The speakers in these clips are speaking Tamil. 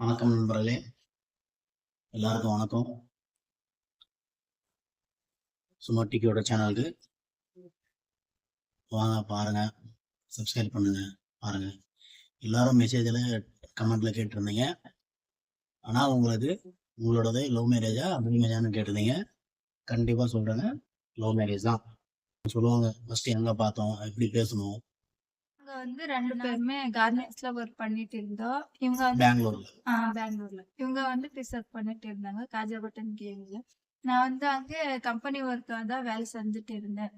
வணக்கம் நண்பர்களே. எல்லாருக்கும் வணக்கம். சும்மா டிக்கியோட சேனலுக்கு வாங்க பாருங்க. சப்ஸ்கிரைப் பண்ணுங்க பாருங்க. எல்லாரும் மெசேஜில் கமெண்ட்ல கேட்டிருந்தீங்க. ஆனால் உங்களுக்கு உங்களோடது லவ் மேரேஜா அப்படி மேரேஜான்னு கேட்டிருந்தீங்க. கண்டிப்பாக சொல்கிறேங்க லவ் மேரேஜ் தான். சொல்லுவாங்க. ஃபஸ்ட்டு எங்கே பார்த்தோம்? எப்படி பேசணும் வந்து ரெண்டு பேருமே கார்மெண்ட்ஸ்ல ஒர்க் பண்ணிட்டு இருந்தோம். இவங்க வந்து பெங்களூரில். ஆ, பெங்களூர்ல. இவங்க வந்து ரிசர்வ் பண்ணிட்டு இருந்தாங்க காஜாபட்டன் கேம்ல நான் வந்து அங்க கம்பெனி ஒர்க்காக தான் வேலை செஞ்சுட்டு இருந்தேன்.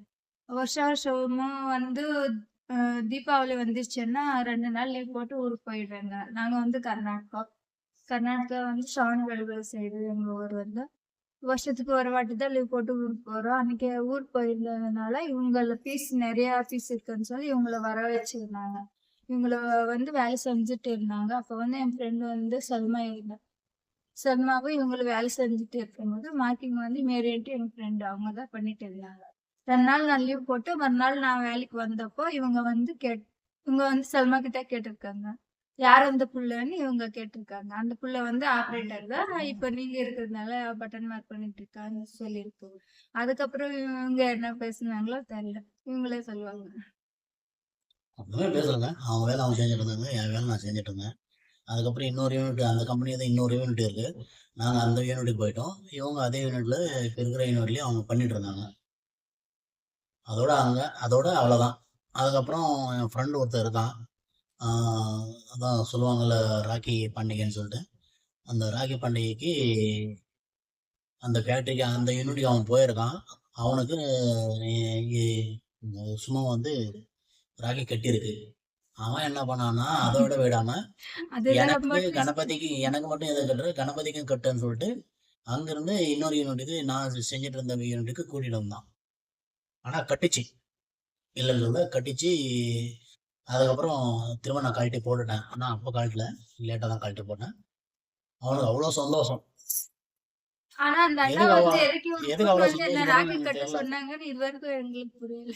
வருஷம் வருஷமும் வந்து தீபாவளி வந்துச்சுன்னா ரெண்டு நாள் லீவ் போட்டு ஊருக்கு போயிடுவேங்க நாங்க வந்து கர்நாடகா. கர்நாடகா வந்து ஷான் சைடு எங்க ஊர் வந்து. வருஷத்துக்கு ஒரு வாட்டி தான் லீவ் போட்டு ஊருக்கு போறோம். அன்னைக்கு ஊருக்கு போயிருந்ததுனால இவங்கள ஃபீஸ் நிறைய ஃபீஸ் இருக்குன்னு சொல்லி இவங்கள வர வச்சிருந்தாங்க. இவங்கள வந்து வேலை செஞ்சுட்டு இருந்தாங்க. அப்போ வந்து என் ஃப்ரெண்டு வந்து சல்மா இருந்தா சல்மாவும் இவங்கள வேலை செஞ்சுட்டு இருக்கும்போது மார்க்கிங் வந்து மேரியன்ட்டு என் ஃப்ரெண்டு அவங்க தான் பண்ணிட்டு இருந்தாங்க. ரெண்டு நாள் நான் லீவ் போட்டு மறுநாள் நான் வேலைக்கு வந்தப்போ இவங்க வந்து கேட் இவங்க வந்து சல்மா கிட்ட கேட்டிருக்காங்க. யார் அந்த புள்ளன்னு இவங்க கேட்டிருக்காங்க. அந்த புள்ள வந்து ஆப்ரேட்டர் தான். இப்போ நீங்க இருக்கிறதுனால பட்டன் மார்க் பண்ணிட்டு இருக்கான்னு சொல்லியிருக்கு அதுக்கப்புறம் இவங்க என்ன பேசுனாங்களோ தெரியல. இவங்களே சொல்லுவாங்க. அப்படியே பேசுறேங்க. அவங்க வேலை அவங்க செஞ்சுட்டு இருந்தாங்க என் வேலை நான் செஞ்சுட்டு இருந்தேன். அதுக்கப்புறம் இன்னொரு யூனிட் அந்த கம்பெனி தான் இன்னொரு யூனிட் இருக்கு. நாங்கள் அந்த யூனிட்டுக்கு போயிட்டோம். இவங்க அதே யூனிட்ல இப்போ இருக்கிற யூனிட்லேயும் அவங்க பண்ணிட்டு இருந்தாங்க. அதோட அங்கே அதோட அவ்வளோதான் அதுக்கப்புறம் என் ஃப்ரெண்டு ஒருத்தர் இருக்கான். அதான் சொல்லுவாங்கள்ல ராக்கி பண்டிகைன்னு சொல்லிட்டு. அந்த ராக்கி பண்டிகைக்கு அந்த ஃபேக்ட்ரிக்கு அந்த யூனிட்டுக்கு அவன் போயிருக்கான். அவனுக்கு சும்மா வந்து ராக்கி கட்டியிருக்கு. அவன் என்ன பண்ணான்னா அதை விட விடாம எனக்கு கணபதிக்கு எனக்கு மட்டும் எதை கட்டுற கணபதிக்கும் கட்டுன்னு சொல்லிட்டு அங்கிருந்து இன்னொரு யூனிட்டுக்கு நான் செஞ்சுட்டு இருந்த யூனிட்டுக்கு கூட்டிட்டு வந்தான். ஆனா கட்டுச்சு. இல்லை இல்லை கட்டிச்சு அதுக்கப்புறம் திரும்ப நான் கழட்டி போட்டுட்டேன். ஆனா அப்போ கழட்டல. லேட்டாக தான் கழட்டி போட்டேன். அவனுக்கு அவ்வளோ சந்தோஷம். ஆனா அந்த அண்ணா எதுக்கு வந்து அவ- எதுக்கு இவங்க எதுக்கு அவ்வளவு வந்து என்ன சந்தோஷமா? ராக்கி எனக்கு கட்ட தெரியல. சொன்னாங்கன்னு இது வரைக்கும் எங்களுக்கு புரியல.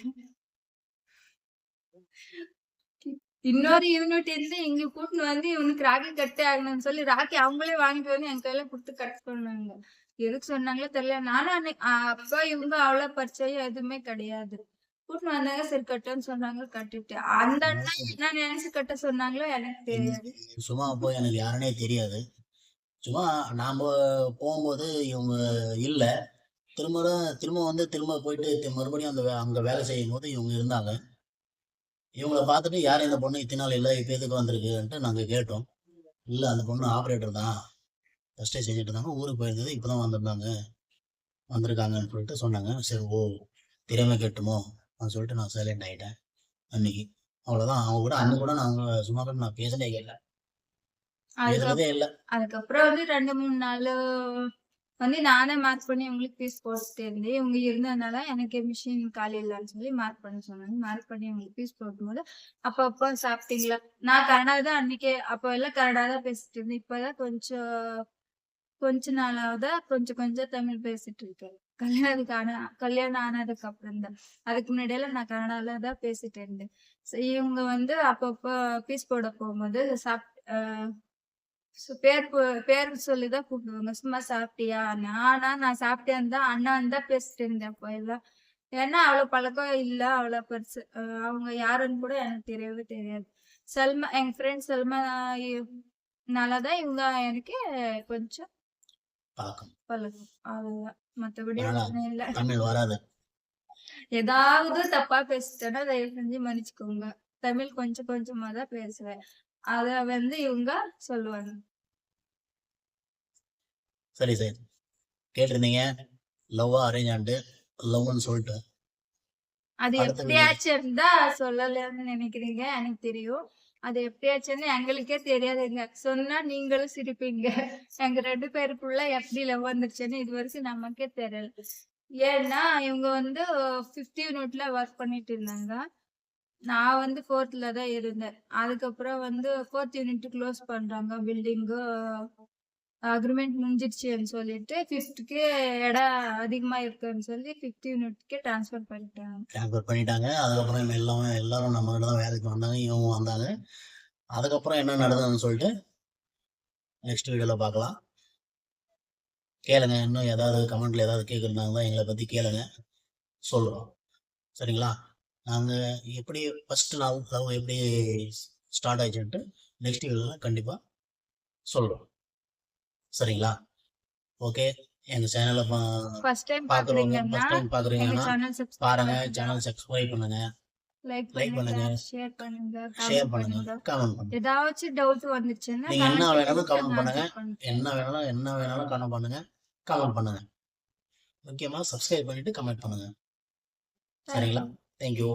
இன்னொரு யூனிட் இருந்து இங்க கூட்டின்னு வந்து இவனுக்கு ராக்கி கட்டே ஆகணும்னு சொல்லி ராக்கி அவங்களே வாங்கிட்டு வந்து என் கையில கொடுத்து கட்ட சொன்னாங்க எதுக்கு சொன்னாங்களோ தெரியல. நானும் அப்பா இவங்க அவ்வளவு பரிச்சயம் எதுவுமே கிடையாது. கூட்டின்னு வந்தாங்க சரி கட்டுன்னு சொன்னாங்க கட்டிட்டு. அந்த அண்ணா என்ன நினைச்சு கட்ட சொன்னாங்களோ எனக்கு தெரியாது. சும்மா போய் எனக்கு யாருனே தெரியாது. சும்மா நாம் போகும்போது இவங்க இல்லை. திரும்ப திரும்ப வந்து திரும்ப போயிட்டு மறுபடியும் அந்த அங்கே வேலை செய்யும் போது இவங்க இருந்தாங்க. இவங்கள பார்த்துட்டு யார் இந்த பொண்ணு? இத்தனை நாள் இல்லை இப்போ எதுக்கு வந்திருக்குன்ட்டு நாங்கள் கேட்டோம். இல்லை அந்த பொண்ணு ஆப்ரேட்டர் தான். ஃபஸ்ட்டே செஞ்சுட்டு இருந்தாங்க. ஊருக்கு போயிருந்தது இப்போ தான் வந்திருந்தாங்க. வந்திருக்காங்கன்னு சொல்லிட்டு சொன்னாங்க. சரி ஓ திறமை கேட்டுமோ? அப்படின்னு சொல்லிட்டு நான் சைலண்ட் ஆகிட்டேன் அன்னைக்கு. அவ்வளோதான் அவங்க கூட அன்னைக்கு கூட நாங்கள் சும்மா கூட நான் பேசலே இல்லை பேசுறதே இல்லை. அதுக்கப்புறம் வந்து ரெண்டு மூணு நாள் வந்து நானே மார்க் பண்ணி உங்களுக்கு பீஸ் போட்டுட்டு இருந்தேன். இவங்க இருந்ததுனால எனக்கு மிஷின் காலி இல்லைன்னு சொல்லி மார்க் பண்ண சொன்னாங்க. மார்க் பண்ணி உங்களுக்கு பீஸ் போடும்போது அப்போ அப்போ சாப்பிட்டீங்களா? நான் கன்னடா தான் அன்னைக்கே அப்போ எல்லாம் கன்னடா தான் பேசிட்டு இருந்தேன். இப்போதான் கொஞ்சம் கொஞ்ச நாளாவது கொஞ்சம் கொஞ்சம் தமிழ் பேசிட்டு இருக்கேன். கல்யாணத்துக்கு ஆனா கல்யாணம் ஆனதுக்கு அப்புறம் தான். அதுக்கு முன்னாடியெல்லாம் நான் கன்னடால தான் பேசிட்டு இருந்தேன். இவங்க வந்து அப்பப்போ பீஸ் போட போகும்போது சாப் ஆஹ் பேர் பு- பேர் சொல்லிதான் கூப்பிடுவாங்க. சும்மா சாப்பிட்டியா? நானா நான் சாப்பிட்டேன் தான் அண்ணா தான் பேசிட்டு இருந்தேன் அப்போ எல்லாம். ஏன்னா அவ்வளவு பழக்கம் இல்ல அவ்வளவு பெருசு. அவங்க யாருன்னு கூட எனக்கு தெரியவே தெரியாது. சல்மா எங்க ஃப்ரெண்ட் சல்மா நல்லாதான் இவங்க எனக்கு கொஞ்சம் பழக்கம். அவ்வளவுதான். மத்தபடி ஒண்ணும் இல்ல. தமிழ் வராது. ஏதாவது தப்பா பேசிட்டேன்னா தயவு செஞ்சு மன்னிச்சுக்கோங்க. தமிழ் கொஞ்சம் கொஞ்சமா தான் பேசுவேன். அத வந்து இவங்க சொல்லுவாங்க. சரி சரி. கேட்டிருந்தீங்க. லவ்வா அரேஞ்ச் ஆண்டு லவ்னு சொல்லிட்டு. அது எப்படியாச்சும் இருந்தா சொல்லலன்னு நினைக்கிறீங்க. எனக்கு தெரியும். அது எப்படியாச்சுன்னு எங்களுக்கே தெரியாதுங்க. சொன்னா நீங்களும் சிரிப்பீங்க. எங்க ரெண்டு பேருக்குள்ள எப்படி லவ் வந்துருச்சுன்னு இது வரைக்கும் நமக்கே தெரியல. ஏன்னா இவங்க வந்து ஃபிஃப்த் யூனிட்ல ஒர்க் பண்ணிட்டு இருந்தாங்க. நான் வந்து ஃபோர்த்ல தான் இருந்தேன். அதுக்கப்புறம் வந்து ஃபோர்த் யூனிட் க்ளோஸ் பண்றாங்க. பில்டிங்கு அக்ரிமெண்ட் முடிஞ்சிடுச்சுன்னு சொல்லிட்டு ஃபிஃப்த்துக்கு இடம் அதிகமா இருக்குன்னு சொல்லி ஃபிஃப்த் யூனிட்க்கு ட்ரான்ஸ்ஃபர் பண்ணிட்டாங்க. டிரான்ஸ்ஃபர் பண்ணிட்டாங்க. அதுக்கப்புறம் எல்லாம் எல்லாரும் நம்ம கிட்ட தான் வேலைக்கு வந்தாங்க. இவங்க வந்தாங்க. அதுக்கப்புறம் என்ன நடந்ததுன்னு சொல்லிட்டு நெக்ஸ்ட் வீடியோவில் பார்க்கலாம். கேளுங்க. இன்னும் ஏதாவது கமெண்ட்ல ஏதாவது கேட்குறாங்கன்னா எங்களை பற்றி கேளுங்க. சொல்கிறோம் சரிங்களா? நாங்கள் எப்படி ஃபஸ்ட்டு நாள் லவ் எப்படி ஸ்டார்ட் ஆயிடுச்சுன்ட்டு நெக்ஸ்ட் வீடியோவில் கண்டிப்பாக சொல்கிறோம் சரிங்களா? ஓகே. எங்கள் சேனலை ஃபர்ஸ்ட் டைம் பாக்குறீங்கன்னா ஃபஸ்ட் டைம் எங்க சப்ஸ்கிரைப் பாருங்க சேனல் சப்ஸ்கிரைப் பண்ணுங்க. லைக் பண்ணுங்க ஷேர் பண்ணுங்க ஷேர் கமெண்ட் பண்ணுங்க கமெண்ட் பண்ணுங்க. ஏதாச்சும் டவுட் வந்துச்சுன்னா நீங்க என்ன வேணாலும் answer பண்ணுங்க. என்ன வேணாலும் என்ன வேணாலும் கமெண்ட் பண்ணுங்க. கமெண்ட் பண்ணுங்க. முக்கியமா சப்ஸ்கிரைப் பண்ணிட்டு கமெண்ட் பண்ணுங்க. சரிங்களா? தேங்க்யூ